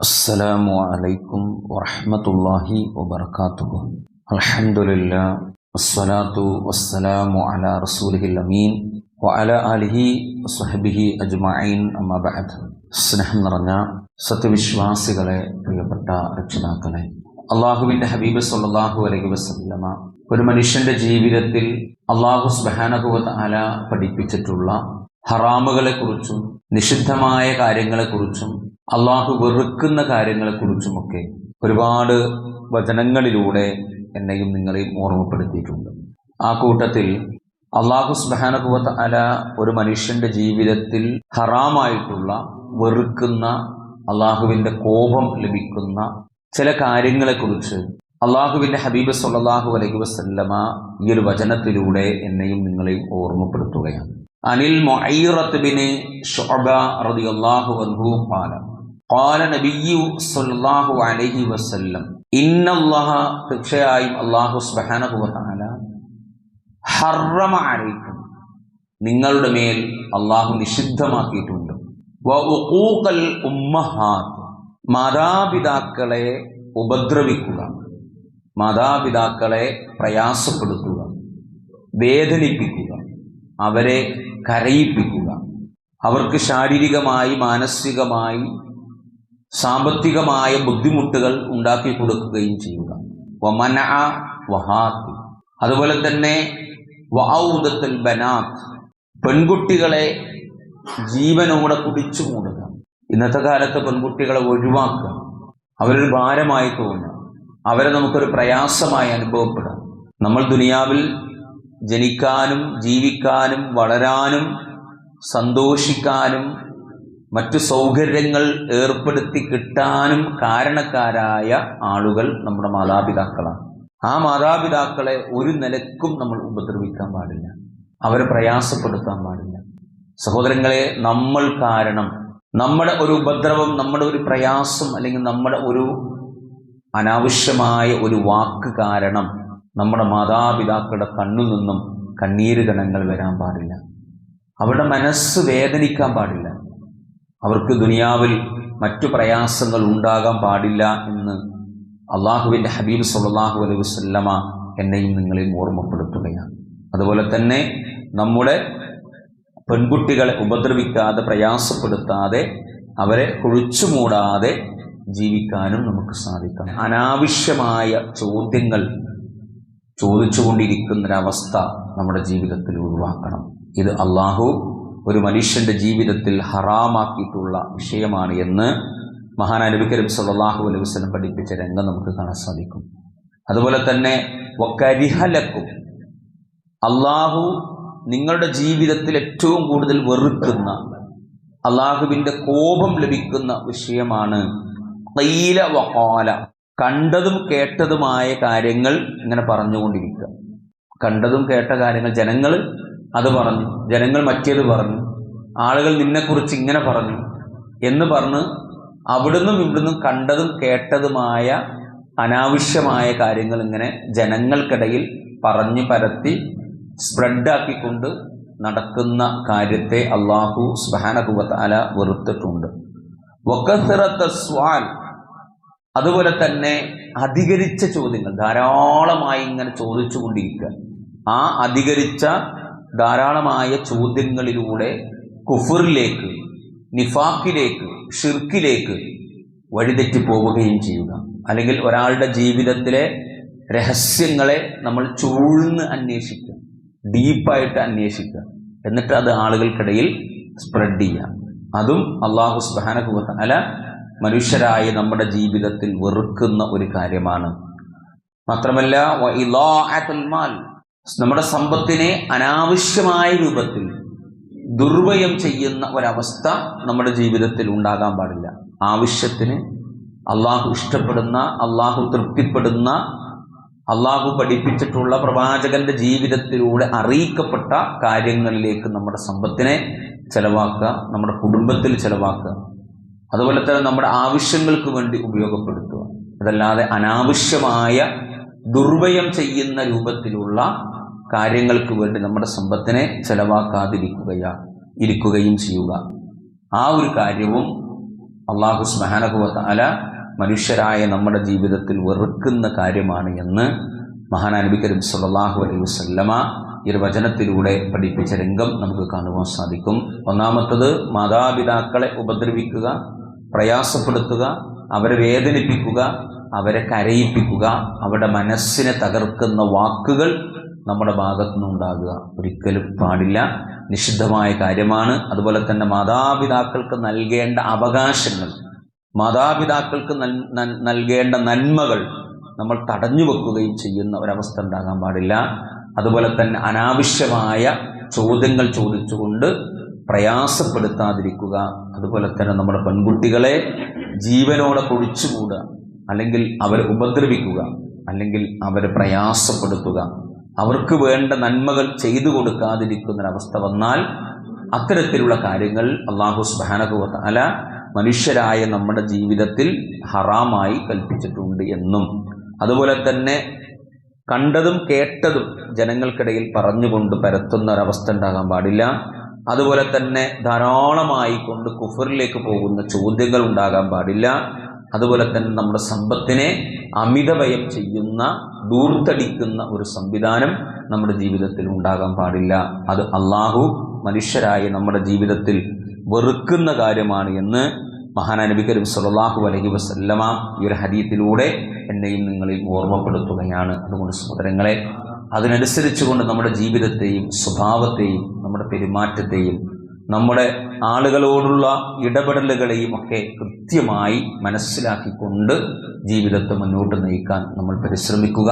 السلام عليكم ورحمة الله وبركاته الحمد لله والصلاة والسلام على رسوله الأمين وعلى آله وصحبه أجمعين أما بعد സ്നേഹം നിറഞ്ഞ സത്യവിശ്വാസികളെ പ്രിയപ്പെട്ട രക്ഷിതാക്കളെ അള്ളാഹുവിന്റെ ഹബീബ് സല്ലാഹു അലൈഹി വസല്ലമ ഒരു മനുഷ്യന്റെ ജീവിതത്തിൽ അള്ളാഹു സുബാനകുവത് അല പഠിപ്പിച്ചിട്ടുള്ള ഹറാമുകളെക്കുറിച്ചും നിഷിദ്ധമായ കാര്യങ്ങളെക്കുറിച്ചും അള്ളാഹു വെറുക്കുന്ന കാര്യങ്ങളെക്കുറിച്ചുമൊക്കെ ഒരുപാട് വചനങ്ങളിലൂടെ എന്നെയും നിങ്ങളെയും ഓർമ്മപ്പെടുത്തിയിട്ടുണ്ട്. ആ കൂട്ടത്തിൽ അള്ളാഹു സുബാനകുവത്ത് അല ഒരു മനുഷ്യന്റെ ജീവിതത്തിൽ ഹറാമായിട്ടുള്ള വെറുക്കുന്ന അള്ളാഹുവിന്റെ കോപം ലഭിക്കുന്ന ചില കാര്യങ്ങളെക്കുറിച്ച് അള്ളാഹുവിന്റെ ഹബീബ് സല്ലാഹു അലൈഹി വസല്ലമ ഈ ഒരു വചനത്തിലൂടെ എന്നെയും നിങ്ങളെയും ഓർമ്മപ്പെടുത്തുകയാണ്. അനിൽ മൊയ്യത്തുബിനെ ഷോബ റതി അള്ളാഹു അൻഹു ഖാല. ഖാല الله സല്ലല്ലാഹു അലൈഹി വസല്ലം ഇന്നല്ലാഹ തീർച്ചയായും الله സുബ്ഹാനഹു വതആല ഹറമ അലൈക്കും. നിങ്ങളുടെ മേൽ അള്ളാഹു നിഷിദ്ധമാക്കിയിട്ടുണ്ട്. വഉഖൂഖൽ ഉഖൂഖൽ ഉമ്മഹാത്ത്. മാതാപിതാക്കളെ ഉപദ്രവിക്കുക. മാതാപിതാക്കളെ പ്രയാസപ്പെടുത്തുക. വേദനിപ്പിക്കുക. അവരെ കരയിപ്പിക്കുക. അവർക്ക് ശാരീരികമായി മാനസികമായി സാമ്പത്തികമായ ബുദ്ധിമുട്ടുകൾ ഉണ്ടാക്കി കൊടുക്കുകയും ചെയ്യുക. വമന വഹാത്ത്. അതുപോലെ തന്നെ വൗദത്തുൽ ബനാത്ത്. പെൺകുട്ടികളെ ജീവനോടെ കുടിച്ചു മൂടുക. ഇന്നത്തെ കാലത്ത് പെൺകുട്ടികളെ ഒഴിവാക്കുക. അവരൊരു ഭാരമായി തോന്നുക. അവരെ നമുക്കൊരു പ്രയാസമായി അനുഭവപ്പെടാം നമ്മൾ ദുനിയാവിൽ ജനിക്കാനും ജീവിക്കാനും വളരാനും സന്തോഷിക്കാനും മറ്റു സൗകര്യങ്ങൾ ഏർപ്പെടുത്തി കിട്ടാനും കാരണക്കാരായ ആളുകൾ നമ്മുടെ മാതാപിതാക്കളാണ്. ആ മാതാപിതാക്കളെ ഒരു നിലക്കും നമ്മൾ ഉപദ്രവിക്കാൻ പാടില്ല. അവരെ പ്രയാസപ്പെടുത്താൻ പാടില്ല. സഹോദരങ്ങളെ നമ്മൾ കാരണം നമ്മുടെ ഒരു ഉപദ്രവം നമ്മുടെ ഒരു പ്രയാസം അല്ലെങ്കിൽ നമ്മുടെ ഒരു അനാവശ്യമായ ഒരു വാക്ക് കാരണം നമ്മുടെ മാതാപിതാക്കളുടെ കണ്ണിൽ നിന്നും കണ്ണീര് കണങ്ങൾ വരാൻ പാടില്ല. അവരുടെ മനസ്സ് വേദനിക്കാൻ പാടില്ല. അവർക്ക് ദുനിയാവിൽ മറ്റു പ്രയാസങ്ങൾ ഉണ്ടാകാൻ പാടില്ല എന്ന് അള്ളാഹുവിന്റെ ഹബീബ് സല്ലാഹു അലൈഹി വസ്ല്ലമ എന്നെയും നിങ്ങളെയും ഓർമ്മപ്പെടുത്തുകയാണ്. അതുപോലെ തന്നെ നമ്മുടെ പെൺകുട്ടികളെ ഉപദ്രവിക്കാതെ പ്രയാസപ്പെടുത്താതെ അവരെ കുഴിച്ചു മൂടാതെ ജീവിക്കാനും നമുക്ക് സാധിക്കണം. അനാവശ്യമായ ചോദ്യങ്ങൾ ചോദിച്ചുകൊണ്ടിരിക്കുന്നൊരവസ്ഥ നമ്മുടെ ജീവിതത്തിൽ ഒഴിവാക്കണം ഇത് അള്ളാഹു ഒരു മനുഷ്യന്റെ ജീവിതത്തിൽ ഹറാമാക്കിയിട്ടുള്ള വിഷയമാണ് എന്ന് മഹാനായ നബി കരീം സല്ലല്ലാഹു അലൈഹി വസല്ലം പഠിപ്പിച്ച രംഗം നമുക്ക് കാണാൻ സാധിക്കും. അതുപോലെ തന്നെ വക്കരിഹലക്കും അള്ളാഹു നിങ്ങളുടെ ജീവിതത്തിൽ ഏറ്റവും കൂടുതൽ വെറുക്കുന്ന അള്ളാഹുവിന്റെ കോപം ലഭിക്കുന്ന വിഷയമാണ് തൈല വഹാല കണ്ടതും കേട്ടതുമായ കാര്യങ്ങൾ ഇങ്ങനെ പറഞ്ഞുകൊണ്ടിരിക്കുക. കണ്ടതും കേട്ട കാര്യങ്ങൾ ജനങ്ങൾ അത് പറഞ്ഞു. ജനങ്ങൾ മറ്റേത് പറഞ്ഞു. ആളുകൾ നിന്നെക്കുറിച്ച് ഇങ്ങനെ പറഞ്ഞു. എന്ന് പറഞ്ഞ് അവിടുന്നും ഇവിടുന്നും കണ്ടതും കേട്ടതുമായ അനാവശ്യമായ കാര്യങ്ങൾ ഇങ്ങനെ ജനങ്ങൾക്കിടയിൽ പറഞ്ഞു പരത്തി സ്പ്രെഡാക്കിക്കൊണ്ട് നടക്കുന്ന കാര്യത്തെ അള്ളാഹു സ്ബാനകുവത്ത് അല വെറുത്തിട്ടുണ്ട്. സ്വാൽ. അതുപോലെ തന്നെ അധികരിച്ച ചോദ്യങ്ങൾ. ധാരാളമായി ഇങ്ങനെ ചോദിച്ചു കൊണ്ടിരിക്കുക ആ അധികരിച്ച ധാരാളമായ ചോദ്യങ്ങളിലൂടെ കുഫറിലേക്ക് നിഫാക്കിലേക്ക് ഷിർക്കിലേക്ക് വഴിതെറ്റി പോവുകയും ചെയ്യുക. അല്ലെങ്കിൽ ഒരാളുടെ ജീവിതത്തിലെ രഹസ്യങ്ങളെ നമ്മൾ ചൂഴ്ന്ന് അന്വേഷിക്കുക ഡീപ്പായിട്ട് അന്വേഷിക്കുക. എന്നിട്ട് അത് ആളുകൾക്കിടയിൽ സ്പ്രെഡ് ചെയ്യുക. അതും അള്ളാഹു സുബാനകുവത്ത അല്ല മനുഷ്യരായ നമ്മുടെ ജീവിതത്തിൽ വെറുക്കുന്ന ഒരു കാര്യമാണ്. മാത്രമല്ല നമ്മുടെ സമ്പത്തിനെ അനാവശ്യമായ രൂപത്തിൽ ദുർവയം ചെയ്യുന്ന ഒരവസ്ഥ നമ്മുടെ ജീവിതത്തിൽ ഉണ്ടാകാൻ പാടില്ല. ആവശ്യത്തിന് അള്ളാഹു ഇഷ്ടപ്പെടുന്ന അള്ളാഹു തൃപ്തിപ്പെടുന്ന അള്ളാഹു പഠിപ്പിച്ചിട്ടുള്ള പ്രവാചകന്റെ ജീവിതത്തിലൂടെ അറിയിക്കപ്പെട്ട കാര്യങ്ങളിലേക്ക് നമ്മുടെ സമ്പത്തിനെ ചെലവാക്കുക നമ്മുടെ കുടുംബത്തിൽ ചെലവാക്കുക. അതുപോലെ തന്നെ നമ്മുടെ ആവശ്യങ്ങൾക്ക് വേണ്ടി ഉപയോഗപ്പെടുത്തുക. അതല്ലാതെ അനാവശ്യമായ ദുർവയം ചെയ്യുന്ന രൂപത്തിലുള്ള കാര്യങ്ങൾക്ക് വേണ്ടി നമ്മുടെ സമ്പത്തിനെ ചെലവാക്കാതിരിക്കുകയാ ഇരിക്കുകയും ചെയ്യുക. ആ ഒരു കാര്യവും അള്ളാഹു സ്മഹാനകുവത്ത് അല മനുഷ്യരായ നമ്മുടെ ജീവിതത്തിൽ വെറുക്കുന്ന കാര്യമാണ് എന്ന് മഹാനാനബി കരീം സല്ലല്ലാഹു അലൈഹി വസ്ല്ലമ ഈ ഒരു വചനത്തിലൂടെ പഠിപ്പിച്ച രംഗം നമുക്ക് കാണുവാൻ സാധിക്കും. ഒന്നാമത്തത് മാതാപിതാക്കളെ ഉപദ്രവിക്കുക പ്രയാസപ്പെടുത്തുക അവരെ വേദനിപ്പിക്കുക അവരെ കരയിപ്പിക്കുക അവരുടെ മനസ്സിനെ തകർക്കുന്ന വാക്കുകൾ നമ്മുടെ ഭാഗത്തു നിന്നുണ്ടാകുക ഒരിക്കലും പാടില്ല. നിഷിദ്ധമായ കാര്യമാണ്. അതുപോലെ തന്നെ മാതാപിതാക്കൾക്ക് നൽകേണ്ട അവകാശങ്ങൾ മാതാപിതാക്കൾക്ക് നൽ- നൽ- നൽകേണ്ട നന്മകൾ നമ്മൾ തടഞ്ഞു വെക്കുകയും ചെയ്യുന്ന ഒരവസ്ഥ ഉണ്ടാകാൻ പാടില്ല. അതുപോലെ തന്നെ അനാവശ്യമായ ചോദ്യങ്ങൾ ചോദിച്ചുകൊണ്ട് പ്രയാസപ്പെടുത്താതിരിക്കുക. അതുപോലെ തന്നെ നമ്മുടെ പെൺകുട്ടികളെ ജീവനോടെ പൊടിച്ചുകൂടുക അല്ലെങ്കിൽ അവരെ ഉപദ്രവിക്കുക അല്ലെങ്കിൽ അവരെ പ്രയാസപ്പെടുത്തുക. അവർക്ക് വേണ്ട നന്മകൾ ചെയ്തു കൊടുക്കാതിരിക്കുന്നൊരവസ്ഥ വന്നാൽ അത്തരത്തിലുള്ള കാര്യങ്ങൾ അള്ളാഹു സുബാനകുവത്ത് അല മനുഷ്യരായ നമ്മുടെ ജീവിതത്തിൽ ഹറാമായി കൽപ്പിച്ചിട്ടുണ്ട് എന്നും. അതുപോലെ തന്നെ കണ്ടതും കേട്ടതും ജനങ്ങൾക്കിടയിൽ പറഞ്ഞുകൊണ്ട് പരത്തുന്ന ഒരവസ്ഥ ഉണ്ടാകാൻ പാടില്ല. അതുപോലെ തന്നെ ധാരാളമായി കൊണ്ട് കുഫറിലേക്ക് പോകുന്ന ചോദ്യങ്ങൾ ഉണ്ടാകാൻ പാടില്ല. അതുപോലെ തന്നെ നമ്മുടെ സമ്പത്തിനെ അമിതവയം ചെയ്യുന്ന ദൂർത്തടിക്കുന്ന ഒരു സംവിധാനം നമ്മുടെ ജീവിതത്തിൽ ഉണ്ടാകാൻ പാടില്ല. അത് അള്ളാഹു മനുഷ്യരായ നമ്മുടെ ജീവിതത്തിൽ വെറുക്കുന്ന കാര്യമാണ് എന്ന് മഹാനബി കരീം സലാഹു അലൈഹി വസല്ലമ ഈ ഒരു ഹരിയത്തിലൂടെ എന്നെയും നിങ്ങളിൽ ഓർമ്മപ്പെടുത്തുകയാണ്. അതുകൊണ്ട് സഹോദരങ്ങളെ അതിനനുസരിച്ചുകൊണ്ട് നമ്മുടെ ജീവിതത്തെയും സ്വഭാവത്തെയും നമ്മുടെ പെരുമാറ്റത്തെയും നമ്മുടെ ആളുകളോടുള്ള ഇടപെടലുകളെയും ഒക്കെ കൃത്യമായി മനസ്സിലാക്കിക്കൊണ്ട് ജീവിതത്തെ മുന്നോട്ട് നയിക്കാൻ നമ്മൾ പരിശ്രമിക്കുക.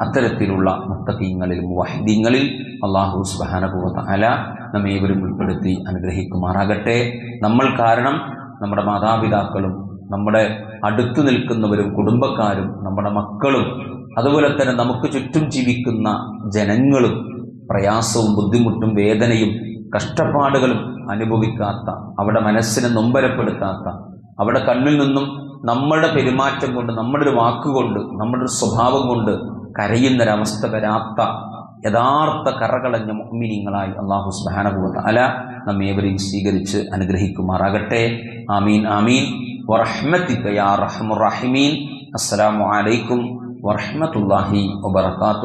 അത്തരത്തിലുള്ള മുത്തക്കീങ്ങളിൽ വഹദീങ്ങളിൽ അള്ളാഹു സുബാനപൂർവത അല നമ്മേവരും ഉൾപ്പെടുത്തി അനുഗ്രഹിക്കുമാറാകട്ടെ. നമ്മൾ കാരണം നമ്മുടെ മാതാപിതാക്കളും നമ്മുടെ അടുത്തു നിൽക്കുന്നവരും കുടുംബക്കാരും നമ്മുടെ മക്കളും അതുപോലെ തന്നെ നമുക്ക് ചുറ്റും ജീവിക്കുന്ന ജനങ്ങളും പ്രയാസവും ബുദ്ധിമുട്ടും വേദനയും കഷ്ടപ്പാടുകളും അനുഭവിക്കാത്ത അവിടെ മനസ്സിനെ നൊമ്പരപ്പെടുത്താത്ത അവിടെ കണ്ണിൽ നിന്നും നമ്മുടെ പെരുമാറ്റം കൊണ്ട് നമ്മുടെ ഒരു വാക്കുകൊണ്ട് നമ്മുടെ ഒരു സ്വഭാവം കൊണ്ട് കരയുന്നൊരവസ്ഥ വരാത്ത യഥാർത്ഥ കറകളഞ്ഞ മുഅ്മിനീങ്ങളായി അള്ളാഹു സുബ്ഹാനഹു അല നമ്മേവരെയും സ്വീകരിച്ച് അനുഗ്രഹിക്കുമാറാകട്ടെ. ആമീൻ ആമീൻ. വറഹ്മത്തിക്കയാ റഹ്മുറഹിമീൻ. അസ്സലാമു അലൈക്കും വറഹ്മത്തുള്ളാഹി വബറകാതുഹു.